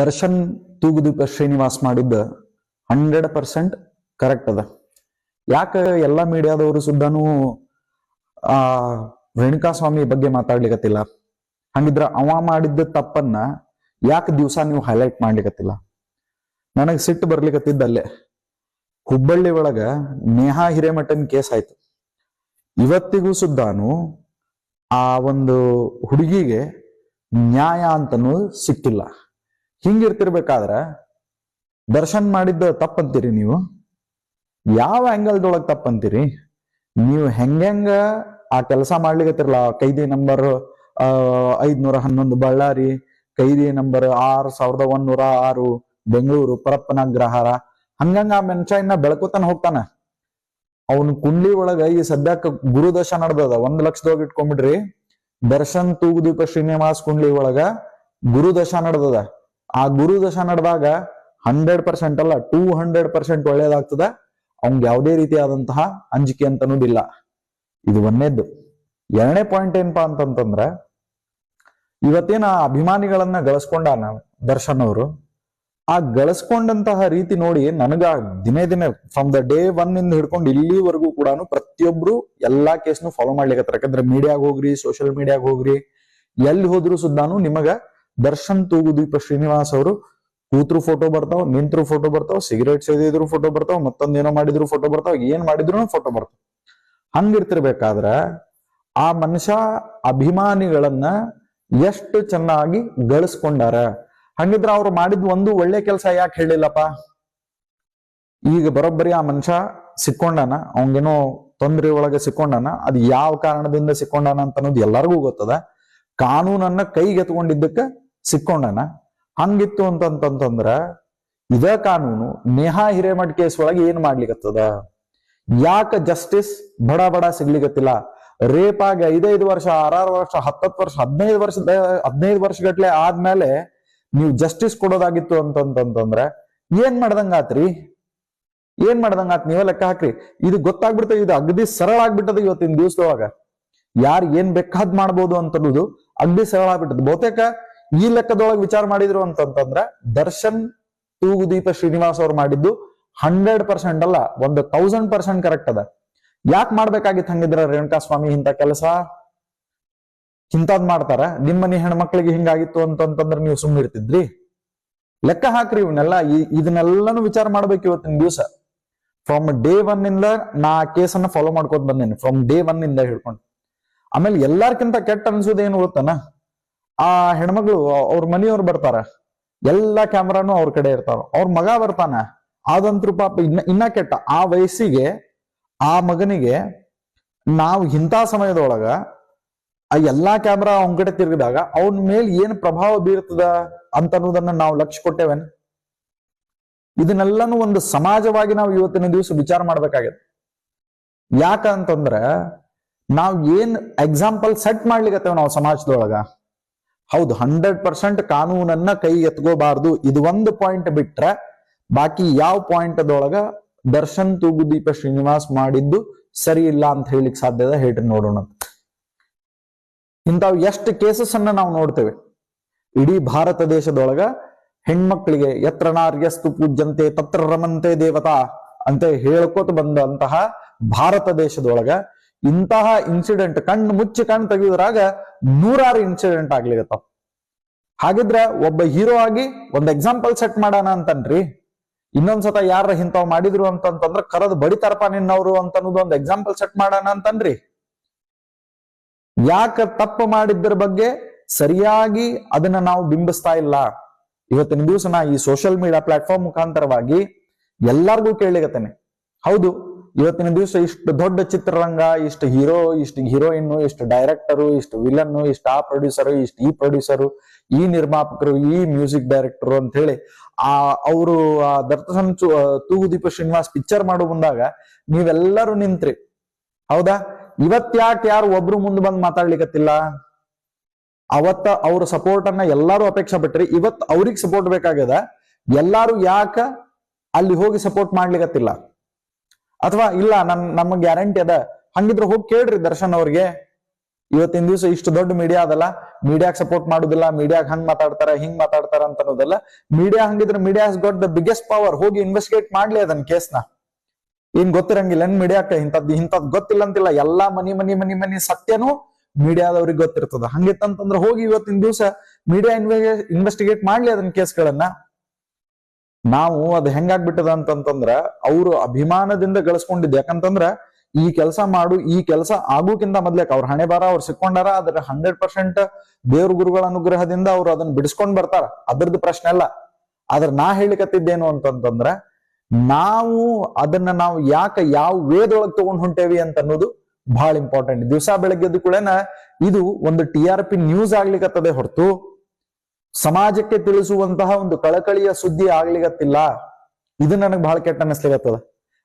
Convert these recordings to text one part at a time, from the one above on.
ದರ್ಶನ್ ತೂಗುದೀಪ ಶ್ರೀನಿವಾಸ್ ಮಾಡಿದ್ದ hundred percent correct ಅದ. ಯಾಕ ಎಲ್ಲಾ ಮೀಡಿಯಾದವರು ಸುದ್ದಾನು ಆ, ರೇಣುಕಾಸ್ವಾಮಿ ಬಗ್ಗೆ ಮಾತಾಡ್ಲಿಕತ್ತಿಲ್ಲ. ಹಂಗಿದ್ರ ಅವ ಮಾಡಿದ್ದ ತಪ್ಪನ್ನ ಯಾಕೆ ದಿವಸ ನೀವು ಹೈಲೈಟ್ ಮಾಡ್ಲಿಕತ್ತಿಲ್ಲ? ನನಗ್ ಸಿಟ್ಟು ಬರ್ಲಿಕತ್ತಿದ್ದಲ್ಲೇ ಹುಬ್ಬಳ್ಳಿ ಒಳಗ ನೇಹಾ ಹಿರೇಮಠನ್ ಕೇಸ್ ಆಯ್ತು. ಇವತ್ತಿಗೂ ಸುದ್ದಾನು ಆ ಒಂದು ಹುಡುಗಿಗೆ ನ್ಯಾಯ ಅಂತನೂ ಸಿಕ್ಕಿಲ್ಲ. ಹಿಂಗಿರ್ತಿರ್ಬೇಕಾದ್ರ ದರ್ಶನ್ ಮಾಡಿದ್ದು ತಪ್ಪಂತೀರಿ ನೀವು? ಯಾವ ಆ್ಯಂಗಲ್ದೊಳಗೆ ತಪ್ಪಂತೀರಿ? ನೀವು ಹೆಂಗೆಂಗ ಆ ಕೆಲಸ ಮಾಡ್ಲಿಕ್ಕತ್ತಿರಲ್ಲ ಕೈದಿ ನಂಬರ್ ಐದ್ನೂರ ಹನ್ನೊಂದು ಬಳ್ಳಾರಿ, ಕೈದಿ ನಂಬರ್ ಆರ್ ಸಾವಿರದ ಒಂದೂರ ಆರು, ಬೆಂಗಳೂರು, ಪರಪ್ಪನ ಗ್ರಹಾರ. ಹಂಗಂಗ ಆ ಮನುಷ್ಯ ಇನ್ನ ಬೆಳಕುತಾನ ಹೋಗ್ತಾನ. ಅವನ್ ಕುಂಡ್ಲಿ ಒಳಗ ಈ ಸದ್ಯಕ್ಕೆ ಗುರುದಶ ನಡ್ದದ. ಒಂದ್ ಲಕ್ಷದೊಳಗ ಇಟ್ಕೊಂಡ್ಬಿಡ್ರಿ. ದರ್ಶನ್ ತೂಗುದೀಪ ಶ್ರೀನಿವಾಸ್ ಕುಂಡ್ಲಿ ಒಳಗ ಗುರುದಶ ನಡ್ದದ. ಆ ಗುರುದಶ ನಡೆದಾಗ ಹಂಡ್ರೆಡ್ ಪರ್ಸೆಂಟ್ ಅಲ್ಲ ಟೂ ಹಂಡ್ರೆಡ್ ಪರ್ಸೆಂಟ್ ಒಳ್ಳೇದಾಗ್ತದ. ಅವ್ನ್ಗೆ ಯಾವುದೇ ರೀತಿಯಾದಂತಹ ಅಂಜಿಕೆ ಅಂತ ಅನ್ನೋದಿಲ್ಲ. ಇದು ಒಂದೇದ್ದು ಎರಡನೇ ಪಾಯಿಂಟ್ ಏನಪ್ಪಾ ಅಂತಂತಂದ್ರ, ಇವತ್ತೇನ ಅಭಿಮಾನಿಗಳನ್ನ ಗಳಿಸ್ಕೊಂಡ ದರ್ಶನ್ ಅವರು, ಆ ಗಳಿಸ್ಕೊಂಡಂತಹ ರೀತಿ ನೋಡಿ ನನಗ ದಿನೇ ದಿನೇ ಫ್ರಮ್ ದ ಡೇ ಒನ್ ಇಂದ ಹಿಡ್ಕೊಂಡು ಇಲ್ಲಿವರೆಗೂ ಕೂಡ ಪ್ರತಿಯೊಬ್ರು ಎಲ್ಲಾ ಕೇಸ್ನು ಫಾಲೋ ಮಾಡ್ಲಿಕ್ಕೆ ಯಾಕಂದ್ರೆ ಮೀಡಿಯಾಗ ಹೋಗ್ರಿ ಸೋಷಿಯಲ್ ಮೀಡಿಯಾಗ ಹೋಗ್ರಿ, ಎಲ್ಲಿ ಹೋದ್ರು ಸುದ್ದಾನು ನಿಮಗ ದರ್ಶನ್ ತೂಗುದೀಪ ಶ್ರೀನಿವಾಸ್ ಅವರು, ಕೂತ್ರು ಫೋಟೋ ಬರ್ತಾವ, ನಿಂತ್ರು ಫೋಟೋ ಬರ್ತಾವ ಸಿಗರೇಟ್ ಸೇದಿದ್ರು ಫೋಟೋ ಬರ್ತಾವ, ಮತ್ತೊಂದೇನೋ ಮಾಡಿದ್ರು ಫೋಟೋ ಬರ್ತಾವ, ಏನ್ ಮಾಡಿದ್ರು ಫೋಟೋ ಬರ್ತಾವ. ಹಂಗಿರ್ತಿರ್ಬೇಕಾದ್ರ ಆ ಮನುಷ್ಯ ಅಭಿಮಾನಿಗಳನ್ನ ಎಷ್ಟು ಚೆನ್ನಾಗಿ ಗಳಿಸ್ಕೊಂಡಾರ? ಹಂಗಿದ್ರ ಅವ್ರು ಮಾಡಿದ್ ಒಂದು ಒಳ್ಳೆ ಕೆಲಸ ಯಾಕೆ ಹೇಳಿಲ್ಲಪ್ಪ? ಈಗ ಬರೋಬ್ಬರಿ ಆ ಮನುಷ್ಯ ಸಿಕ್ಕೊಂಡಾನ ಅವಂಗೇನೋ ತೊಂದರೆ ಒಳಗೆ ಸಿಕ್ಕೊಂಡಾನ, ಅದು ಯಾವ ಕಾರಣದಿಂದ ಸಿಕ್ಕೊಂಡಾನ ಅಂತ ಅನ್ನೋದು ಎಲ್ಲರಿಗೂ ಗೊತ್ತದ. ಕಾನೂನನ್ನ ಕೈಗೆತ್ಕೊಂಡಿದ್ದಕ್ಕ ಸಿಕ್ಕೊಂಡಾನ. ಹಂಗಿತ್ತು ಅಂತಂತಂದ್ರ ಇದ ಕಾನೂನು ನೇಹಾ ಹಿರೇಮಠ್ ಕೇಸ್ ಒಳಗೆ ಏನ್ ಮಾಡ್ಲಿಕತ್ತದ? ಯಾಕ ಜಸ್ಟಿಸ್ ಬಡ ಬಡ ಸಿಗ್ಲಿಕ್ಕತ್ತಿಲ್ಲ ರೇಪ್ ಆಗಿ ಐದೈದು ವರ್ಷ, ಆರಾರು ವರ್ಷ, ಹತ್ತತ್ತು ವರ್ಷ, ಹದಿನೈದು ವರ್ಷ, ಹದಿನೈದು ವರ್ಷಗಟ್ಲೆ ಆದ್ಮೇಲೆ ನೀವು ಜಸ್ಟಿಸ್ ಕೊಡೋದಾಗಿತ್ತು ಅಂತಂತಂದ್ರ ಏನ್ ಮಾಡ್ದಂಗಾತ್ರಿ? ಏನ್ ಮಾಡ್ದಂಗಾತ್ ನೀವೇ ಲೆಕ್ಕ ಹಾಕ್ರಿ. ಇದು ಗೊತ್ತಾಗ್ಬಿಡ್ತದೆ ಇದು ಅಗದಿ ಸರಳ ಆಗ್ಬಿಟ್ಟದ ಇವತ್ತಿನ ದಿವಸದೊಳಗ. ಯಾರು ಏನ್ ಬೇಕಾದ್ ಮಾಡ್ಬೋದು ಅಂತ ಅಗದಿ ಸರಳ ಆಗ್ಬಿಟ್ಟದ. ಬಹುತೇಕ ಈ ಲೆಕ್ಕದೊಳಗೆ ವಿಚಾರ ಮಾಡಿದ್ರು ಅಂತಂತಂದ್ರ ದರ್ಶನ್ ತೂಗುದೀಪ ಶ್ರೀನಿವಾಸ್ ಅವ್ರು ಮಾಡಿದ್ದು ಹಂಡ್ರೆಡ್ ಪರ್ಸೆಂಟ್ ಅಲ್ಲ, ಒಂದು ತೌಸಂಡ್ ಪರ್ಸೆಂಟ್ ಕರೆಕ್ಟ್ ಅದ. ಯಾಕೆ ಮಾಡ್ಬೇಕಾಗಿತ್ತು ಹಂಗಿದ್ರ ರೇಣುಕಾ ಸ್ವಾಮಿ ಇಂಥ ಕೆಲಸ? ಇಂಥದ್ ಮಾಡ್ತಾರ. ನಿಮ್ಮ ಮನೆ ಹೆಣ್ಮಕ್ಳಿಗೆ ಹಿಂಗಾಗಿತ್ತು ಅಂತಂತಂದ್ರ ನೀವು ಸುಮ್ಮನೆ ಇರ್ತಿದ್ರಿ. ಲೆಕ್ಕ ಹಾಕ್ರಿ ಇವನ್ನೆಲ್ಲ ಇದನ್ನೆಲ್ಲಾನು ವಿಚಾರ ಮಾಡ್ಬೇಕು ಇವತ್ತಿನ ದಿವಸ. ಫ್ರಮ್ ಡೇ ಒನ್ ಇಂದ ನಾ ಕೇಸನ್ನ ಫಾಲೋ ಮಾಡ್ಕೋತ ಬಂದೇನೆ. ಫ್ರಮ್ ಡೇ ಒನ್ ಇಂದ ಹಿಡ್ಕೊಂಡು ಆಮೇಲೆ ಎಲ್ಲಾರ್ಕಿಂತ ಕೆಟ್ಟ ಅನ್ಸೋದೇನು ಗೊತ್ತನ ಆ ಹೆಣ್ಮಗಳು, ಅವ್ರ ಮನೆಯವ್ರು ಬರ್ತಾರ. ಎಲ್ಲಾ ಕ್ಯಾಮ್ರಾನು ಅವ್ರ ಕಡೆ ಇರ್ತಾವ. ಅವ್ರ ಮಗ ಬರ್ತಾನ. ಆದಂತ್ರು ಪಾಪ ಇನ್ನ ಇನ್ನ ಕೆಟ್ಟ. ಆ ವಯಸ್ಸಿಗೆ, ಆ ಮಗನಿಗೆ ನಾವು ಇಂಥ ಸಮಯದೊಳಗ ಆ ಎಲ್ಲಾ ಕ್ಯಾಮ್ರಾ ಅವನ ಕಡೆ ತಿರುಗಿದಾಗ ಅವನ ಮೇಲ್ ಏನ್ ಪ್ರಭಾವ ಬೀರ್ತದ ಅಂತ ಅನ್ನೋದನ್ನ ನಾವು ಲಕ್ಷ್ಯ ಕೊಟ್ಟೇವೇನ್? ಇದನ್ನೆಲ್ಲಾನು ಒಂದು ಸಮಾಜವಾಗಿ ನಾವು ಇವತ್ತಿನ ದಿವಸ ವಿಚಾರ ಮಾಡ್ಬೇಕಾಗತ್ತೆ. ಯಾಕಂತಂದ್ರ ನಾವ್ ಏನ್ ಎಕ್ಸಾಂಪಲ್ ಸೆಟ್ ಮಾಡ್ಲಿಕತ್ತೇವ್ ನಾವು ಸಮಾಜದೊಳಗ? ಹೌದು ಹಂಡ್ರೆಡ್ ಪರ್ಸೆಂಟ್ ಕಾನೂನನ್ನ ಕೈ ಎತ್ಕೋಬಾರ್ದು ಇದು ಒಂದು ಪಾಯಿಂಟ್ ಬಿಟ್ರೆ ಬಾಕಿ ಯಾವ ಪಾಯಿಂಟ್ ಅದೊಳಗ ದರ್ಶನ್ ತೂಗುದೀಪ ಶ್ರೀನಿವಾಸ್ ಮಾಡಿದ್ದು ಸರಿ ಇಲ್ಲ ಅಂತ ಹೇಳಿಕ್ ಸಾಧ್ಯದ ಹೇಳಿ ನೋಡೋಣ. ಇಂಥವ್ ಎಷ್ಟು ಕೇಸಸ್ ಅನ್ನ ನಾವು ನೋಡ್ತೇವೆ. ಇಡೀ ಭಾರತ ದೇಶದೊಳಗ ಹೆಣ್ಮಕ್ಳಿಗೆ ಎತ್ರ ನಾರ್ಯಸ್ತು ಪೂಜ್ಯಂತೆ, ತತ್ರ ರಮಂತೆ ದೇವತಾ ಅಂತ ಹೇಳ್ಕೊತ ಬಂದಂತಹ ಭಾರತ ದೇಶದೊಳಗ ಇಂತಹ ಇನ್ಸಿಡೆಂಟ್ ಕಣ್ಣು ಮುಚ್ಚಿ ಕಣ್ಣು ತೆಗೆಯುದ್ರಾಗ ನೂರಾರು ಇನ್ಸಿಡೆಂಟ್ ಆಗ್ಲಿಕತ್ತಾವ. ಹಾಗಿದ್ರ ಒಬ್ಬ ಹೀರೋ ಆಗಿ ಒಂದ್ ಎಕ್ಸಾಂಪಲ್ ಸೆಟ್ ಮಾಡೋಣ ಅಂತನ್ರಿ. ಇನ್ನೊಂದ್ಸತ ಯಾರ ಇಂಥವ್ ಮಾಡಿದ್ರು ಅಂತಂತಂದ್ರ ಕರದ್ ಬಡಿತಾರಪ್ಪ ನಿನ್ನವ್ರು ಅಂತ ಒಂದ್ ಎಕ್ಸಾಂಪಲ್ ಸೆಟ್ ಮಾಡೋಣ ಅಂತನ್ರಿ. ಯಾಕ ತಪ್ಪು ಮಾಡಿದ್ರ ಬಗ್ಗೆ ಸರಿಯಾಗಿ ಅದನ್ನ ನಾವು ಬಿಂಬಿಸ್ತಾ ಇಲ್ಲ. ಇವತ್ತಿನ ದಿವಸ ನಾ ಈ ಸೋಷಿಯಲ್ ಮೀಡಿಯಾ ಪ್ಲಾಟ್ಫಾರ್ಮ್ ಮುಖಾಂತರವಾಗಿ ಎಲ್ಲಾರ್ಗೂ ಕೇಳಿಗತ್ತೇನೆ ಹೌದು ಇವತ್ತಿನ ದಿವಸ ಇಷ್ಟು ದೊಡ್ಡ ಚಿತ್ರರಂಗ, ಇಷ್ಟು ಹೀರೋ, ಇಷ್ಟು ಹೀರೋಯಿನ್ ಇಷ್ಟು ಡೈರೆಕ್ಟರು, ಇಷ್ಟು ವಿಲನ್ ಇಷ್ಟು ಆ ಪ್ರೊಡ್ಯೂಸರ್, ಇಷ್ಟು ಈ ಪ್ರೊಡ್ಯೂಸರು, ಈ ನಿರ್ಮಾಪಕರು, ಈ ಮ್ಯೂಸಿಕ್ ಡೈರೆಕ್ಟರು ಅಂತ ಹೇಳಿ ಆ ಅವರು ಆ ದರ್ತಸನ್ ತೂಗುದೀಪ ಶ್ರೀನಿವಾಸ್ ಪಿಕ್ಚರ್ ಮಾಡೋ ಬಂದಾಗ ನೀವೆಲ್ಲರೂ ನಿಂತ್ರಿ. ಹೌದಾ? ಇವತ್ ಯಾಕೆ ಯಾರು ಒಬ್ರು ಮುಂದೆ ಬಂದು ಮಾತಾಡ್ಲಿಕ್ಕತ್ತಿಲ್ಲ ಅವತ್ತ ಅವ್ರ ಸಪೋರ್ಟ್ ಅನ್ನ ಎಲ್ಲಾರು ಅಪೇಕ್ಷೆ ಪಟ್ರಿ. ಇವತ್ ಅವ್ರಿಗೆ ಸಪೋರ್ಟ್ ಬೇಕಾಗ್ಯದ. ಎಲ್ಲಾರು ಯಾಕ ಅಲ್ಲಿ ಹೋಗಿ ಸಪೋರ್ಟ್ ಮಾಡ್ಲಿಕತ್ತಿಲ್ಲ? ಅಥವಾ ಇಲ್ಲ, ನನ್, ನಮ್ಮ ಗ್ಯಾರಂಟಿ ಅದ. ಹಂಗಿದ್ರೆ ಹೋಗಿ ಕೇಳ್ರಿ ದರ್ಶನ್ ಅವ್ರಿಗೆ. ಇವತ್ತಿನ ದಿವಸ ಇಷ್ಟು ದೊಡ್ಡ ಮೀಡಿಯಾ ಅದಲ್ಲ. ಮೀಡಿಯಾಕ್ ಸಪೋರ್ಟ್ ಮಾಡುದಿಲ್ಲ ಮೀಡಿಯಾಗ ಹಂಗ್ ಮಾತಾಡ್ತಾರ, ಹಿಂಗ್ ಮಾತಾಡ್ತಾರ ಅಂತ ಅನ್ನೋದಲ್ಲ ಮೀಡಿಯಾ ಹಂಗಿದ್ರೆ media got the biggest power ಹೋಗಿ ಇನ್ವೆಸ್ಟಿಗೇಟ್ ಮಾಡ್ಲಿ ಅದನ್ನ ಕೇಸ್ನ ಏನ್ ಗೊತ್ತಿರಂಗಿಲ್ಲ ಏನ್ ಮೀಡಿಯಾಕ ಇಂಥದ್ ಇಂಥದ್ ಗೊತ್ತಿಲ್ಲ ಅಂತಿಲ್ಲ ಎಲ್ಲಾ ಮನಿ ಮನಿ ಮನಿ ಮನಿ ಸತ್ಯನೂ ಮೀಡಿಯಾದವ್ರಿಗೆ ಗೊತ್ತಿರ್ತದ. ಹಂಗಿತ್ತಂತಂದ್ರ ಹೋಗಿ ಇವತ್ತಿನ ದಿವಸ ಮೀಡಿಯಾ ಇನ್ವೆಸ್ಟಿಗೇಟ್ ಮಾಡ್ಲಿ ಅದನ್ನ ಕೇಸ್ಗಳನ್ನ ನಾವು ಅದು ಹೆಂಗಾಗ್ಬಿಟ್ಟದ ಅಂತಂತಂದ್ರ ಅವರು ಅಭಿಮಾನದಿಂದ ಗಳಿಸ್ಕೊಂಡಿದ್ದು ಯಾಕಂತಂದ್ರ ಈ ಕೆಲಸ ಮಾಡು, ಈ ಕೆಲಸ ಆಗೋಕ್ಕಿಂತ ಮೊದ್ಲೇಕ ಅವ್ರ ಹಣೆ ಬಾರ ಅವ್ರು ಸಿಕ್ಕೊಂಡಾರ ಅದ್ರ ಹಂಡ್ರೆಡ್ ಪರ್ಸೆಂಟ್ ದೇವ್ರ ಗುರುಗಳ ಅನುಗ್ರಹದಿಂದ ಅವ್ರು ಅದನ್ನ ಬಿಡಿಸ್ಕೊಂಡ್ ಬರ್ತಾರ. ಅದ್ರದ್ದು ಪ್ರಶ್ನೆ ಅಲ್ಲ. ಆದ್ರ ನಾ ಹೇಳಿಕತ್ತಿದ್ದೇನು ಅಂತಂತಂದ್ರ ನಾವು ಅದನ್ನ ನಾವು ಯಾಕ ಯಾವ ವೇದೊಳಗೆ ತಗೊಂಡ್ ಹೊಂಟೇವಿ ಅಂತ ಅನ್ನೋದು ಬಹಳ ಇಂಪಾರ್ಟೆಂಟ್ ದಿವಸ ಬೆಳಗ್ಗೆದ್ದು ಕೂಡ ಇದು ಒಂದು ಟಿ ಆರ್ ಪಿ ನ್ಯೂಸ್ ಆಗ್ಲಿಕ್ಕೆ ಹೊರತು. ಸಮಾಜಕ್ಕೆ ತಿಳಿಸುವಂತಹ ಒಂದು ಕಳಕಳಿಯ ಸುದ್ದಿ ಆಗ್ಲಿಗತ್ತಿಲ್ಲ ಇದು ನನಗೆ ಬಹಳ ಕೆಟ್ಟ ಅನಿಸ್ಲಿಗತ್ತದ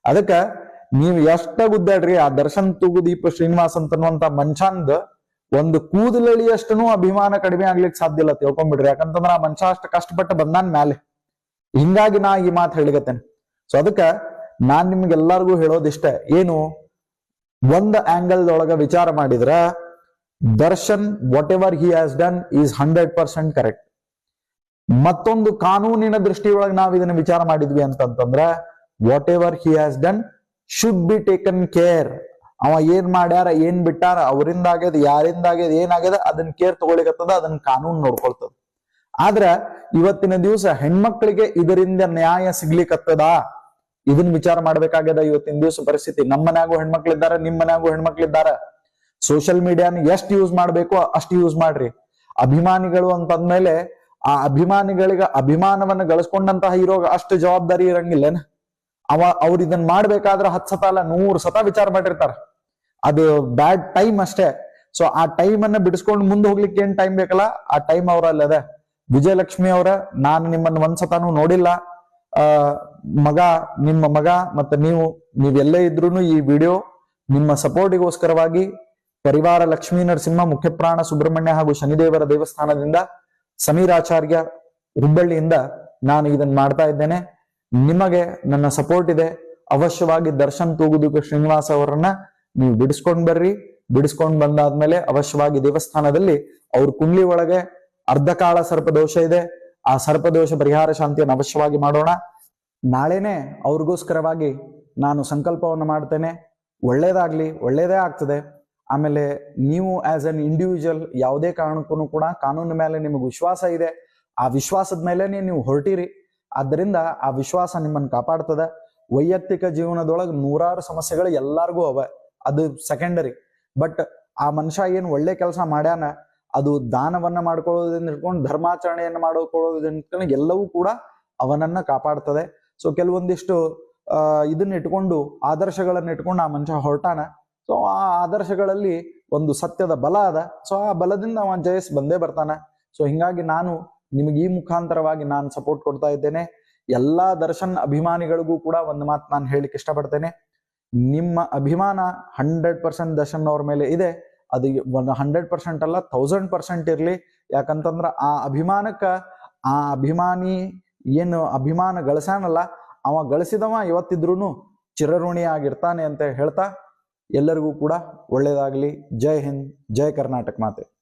ಅದಕ್ಕ ನೀವು ಎಷ್ಟ ಗುದ್ದಾಡ್ರಿ, ಆ ದರ್ಶನ್ ತೂಗುದೀಪ ಶ್ರೀನಿವಾಸ್ ಅಂತನ್ನುವಂತ ಮನುಷ್ಯಂದ ಒಂದು ಕೂದಲಳಿಯಷ್ಟನು ಅಭಿಮಾನ ಕಡಿಮೆ ಆಗ್ಲಿಕ್ಕೆ ಸಾಧ್ಯ ಇಲ್ಲ ತಿಳ್ಕೊಂಡ್ಬಿಡ್ರಿ ಯಾಕಂತಂದ್ರ ಆ ಮನುಷ್ಯ ಅಷ್ಟು ಕಷ್ಟಪಟ್ಟು ಬಂದಾನ್ ಮ್ಯಾಲೆ. ಹಿಂಗಾಗಿ ನಾ ಈ ಮಾತು ಹೇಳಿಗತ್ತೇನೆ ಸೊ ಅದಕ್ಕ ನಾನ್ ನಿಮ್ಗೆಲ್ಲರಿಗೂ ಹೇಳೋದಿಷ್ಟ. ಏನು? ಒಂದ್ ಆಂಗಲ್ ಒಳಗ ವಿಚಾರ ಮಾಡಿದ್ರ, Darshan whatever he has done is hundred percent correct ಮತ್ತೊಂದು ಕಾನೂನಿನ ದೃಷ್ಟಿಯೊಳಗೆ ನಾವು ಇದನ್ನ ವಿಚಾರ ಮಾಡಿದ್ವಿ ಅಂತಂತಂದ್ರೆ whatever he has done should be taken care ಅವ ಏನ್ ಮಾಡ್ಯಾರ, ಏನ್ ಬಿಟ್ಟಾರ ಅವರಿಂದ ಆಗ್ಯದ ಯಾರಿಂದ ಆಗ್ಯದ ಏನಾಗ್ಯದ ಅದನ್ನ ಕೇರ್ ತಗೊಳಿಕತ್ತದ ಅದನ್ನ ಕಾನೂನು ನೋಡ್ಕೊಳ್ತದ. ಆದ್ರ ಇವತ್ತಿನ ದಿವಸ ಹೆಣ್ಮಕ್ಳಿಗೆ ಇದರಿಂದ ನ್ಯಾಯ ಸಿಗ್ಲಿಕ್ಕತ್ತದ ಇದನ್ನ ವಿಚಾರ ಮಾಡ್ಬೇಕಾಗ್ಯದ ಇವತ್ತಿನ ದಿವಸ ಪರಿಸ್ಥಿತಿ. ನಮ್ಮ ಮನ್ಯಾಗೂ ಹೆಣ್ಮಕ್ಳಿದ್ದಾರ, ನಿಮ್ ಮನ್ಯಾಗೂ ಹೆಣ್ಮಕ್ಳಿದ್ದಾರ. ಸೋಷಿಯಲ್ ಮೀಡಿಯಾನ ಎಷ್ಟು ಯೂಸ್ ಮಾಡ್ಬೇಕು ಅಷ್ಟು ಯೂಸ್ ಮಾಡ್ರಿ. ಅಭಿಮಾನಿಗಳು ಅಂತಂದ್ಮೇಲೆ ಆ ಅಭಿಮಾನಿಗಳಿಗೆ ಅಭಿಮಾನವನ್ನ ಗಳಿಸ್ಕೊಂಡಂತಹ ಹೀರೋಗ ಅಷ್ಟು ಜವಾಬ್ದಾರಿ ಇರಂಗಿಲ್ಲೇನ? ಅವ, ಅವ್ರ ಇದನ್ನ ಮಾಡ್ಬೇಕಾದ್ರ ಹತ್ ಸತ ಅಲ್ಲ, ನೂರ್ ಸತ ವಿಚಾರ ಮಾಡಿರ್ತಾರ. ಅದು ಬ್ಯಾಡ್ ಟೈಮ್ ಅಷ್ಟೇ. ಸೊ ಆ ಟೈಮ್ ಅನ್ನ ಬಿಡಿಸ್ಕೊಂಡು ಮುಂದೆ ಹೋಗ್ಲಿಕ್ಕೆ ಏನ್ ಟೈಮ್ ಬೇಕಲ್ಲ? ಆ ಟೈಮ್ ಅವ್ರಲ್ಲದ ವಿಜಯಲಕ್ಷ್ಮಿ ಅವರ, ನಾನು ನಿಮ್ಮನ್ನ ಒಂದ್ಸತಾನು ನೋಡಿಲ್ಲ. ಆ, ಮಗ, ನಿಮ್ಮ ಮಗ ಮತ್ತೆ ನೀವು ನೀವೆಲ್ಲೇ ಇದ್ರೂನು ಈ ವಿಡಿಯೋ ನಿಮ್ಮ ಸಪೋರ್ಟಿಗೋಸ್ಕರವಾಗಿ ಪರಿವಾರ ಲಕ್ಷ್ಮೀ ನರಸಿಂಹ ಮುಖ್ಯಪ್ರಾಣ ಸುಬ್ರಹ್ಮಣ್ಯ ಹಾಗೂ ಶನಿದೇವರ ದೇವಸ್ಥಾನದಿಂದ ಸಮೀರಾಚಾರ್ಯ ಹುಬ್ಬಳ್ಳಿಯಿಂದ ನಾನು ಇದನ್ನ ಮಾಡ್ತಾ ಇದ್ದೇನೆ. ನಿಮಗೆ ನನ್ನ ಸಪೋರ್ಟ್ ಇದೆ. ಅವಶ್ಯವಾಗಿ ದರ್ಶನ್ ತೂಗುದುಕ ಶ್ರೀನಿವಾಸ ಅವರನ್ನ ನೀವು ಬಿಡಿಸ್ಕೊಂಡ್ ಬರ್ರಿ. ಬಿಡಿಸ್ಕೊಂಡ್ ಬಂದಾದ್ಮೇಲೆ ಅವಶ್ಯವಾಗಿ ದೇವಸ್ಥಾನದಲ್ಲಿ ಅವ್ರ ಕುಂಡ್ಲಿ ಒಳಗೆ ಅರ್ಧಕಾಲ ಸರ್ಪದೋಷ ಇದೆ. ಆ ಸರ್ಪದೋಷ ಪರಿಹಾರ ಶಾಂತಿಯನ್ನು ಅವಶ್ಯವಾಗಿ ಮಾಡೋಣ. ನಾಳೆನೆ ಅವ್ರಿಗೋಸ್ಕರವಾಗಿ ನಾನು ಸಂಕಲ್ಪವನ್ನು ಮಾಡ್ತೇನೆ. ಒಳ್ಳೇದಾಗ್ಲಿ, ಒಳ್ಳೇದೇ ಆಗ್ತದೆ. ಆಮೇಲೆ ನೀವು ಆಸ್ ಅನ್ ಇಂಡಿವಿಜುವಲ್ ಯಾವುದೇ ಕಾರಣಕ್ಕೂ ಕೂಡ ಕಾನೂನು ಮೇಲೆ ನಿಮಗೆ ವಿಶ್ವಾಸ ಇದೆ. ಆ ವಿಶ್ವಾಸದ ಮೇಲೆನೆ ನೀವು ಹೊರಟಿರಿ. ಆದ್ದರಿಂದ ಆ ವಿಶ್ವಾಸ ನಿಮ್ಮನ್ನು ಕಾಪಾಡ್ತದ. ವೈಯಕ್ತಿಕ ಜೀವನದೊಳಗೆ ನೂರಾರು ಸಮಸ್ಯೆಗಳು ಎಲ್ಲಾರ್ಗೂ ಅವ. ಅದು ಸೆಕೆಂಡರಿ ಬಟ್ ಆ ಮನುಷ್ಯ ಏನು ಒಳ್ಳೆ ಕೆಲಸ ಮಾಡ್ಯಾನ, ಅದು ದಾನವನ್ನ ಮಾಡ್ಕೊಳ್ಳೋದ್ರಿಂದ ಹಿಡ್ಕೊಂಡು, ಧರ್ಮಾಚರಣೆಯನ್ನು ಮಾಡ್ಕೊಳ್ಳೋದ್ರಿಂದ ಎಲ್ಲವೂ ಕೂಡ ಅವನನ್ನ ಕಾಪಾಡ್ತದೆ. ಸೊ ಕೆಲವೊಂದಿಷ್ಟು ಇದನ್ನ ಇಟ್ಕೊಂಡು, ಆದರ್ಶಗಳನ್ನು ಇಟ್ಕೊಂಡು ಆ ಮನುಷ್ಯ ಹೊರಟಾನ. ಸೊ ಆ ಆದರ್ಶಗಳಲ್ಲಿ ಒಂದು ಸತ್ಯದ ಬಲ ಅದ. ಸೊ ಆ ಬಲದಿಂದ ಅವ ಜಯಸ್ ಬಂದೇ ಬರ್ತಾನೆ. ಸೊ ಹಿಂಗಾಗಿ ನಾನು ನಿಮಗೆ ಈ ಮುಖಾಂತರವಾಗಿ ನಾನು ಸಪೋರ್ಟ್ ಕೊಡ್ತಾ ಇದ್ದೇನೆ. ಎಲ್ಲಾ ದರ್ಶನ್ ಅಭಿಮಾನಿಗಳಿಗೂ ಕೂಡ ಒಂದು ಮಾತು ನಾನು ಹೇಳಿಕ್ ಇಷ್ಟಪಡ್ತೇನೆ. ನಿಮ್ಮ ಅಭಿಮಾನ ಹಂಡ್ರೆಡ್ ಪರ್ಸೆಂಟ್ ದರ್ಶನ್ ಅವ್ರ ಮೇಲೆ ಇದೆ. ಅದು ಒಂದು ಹಂಡ್ರೆಡ್ ಪರ್ಸೆಂಟ್ ಅಲ್ಲ ಥೌಸಂಡ್ ಪರ್ಸೆಂಟ್ ಇರಲಿ. ಯಾಕಂತಂದ್ರ ಆ ಅಭಿಮಾನಕ್ಕ ಆ ಅಭಿಮಾನಿ ಏನು ಅಭಿಮಾನ ಗಳಿಸಾನಲ್ಲ ಅವ ಗಳಿಸಿದವ ಇವತ್ತಿದ್ರೂನು ಚಿರಋಣಿ ಆಗಿರ್ತಾನೆ ಅಂತ ಹೇಳ್ತಾ ಎಲ್ಲರಿಗೂ ಕೂಡ ಒಳ್ಳೆಯದಾಗಲಿ ಜೈ ಹಿಂದ್ ಜೈ ಕರ್ನಾಟಕ ಮಾತೆ.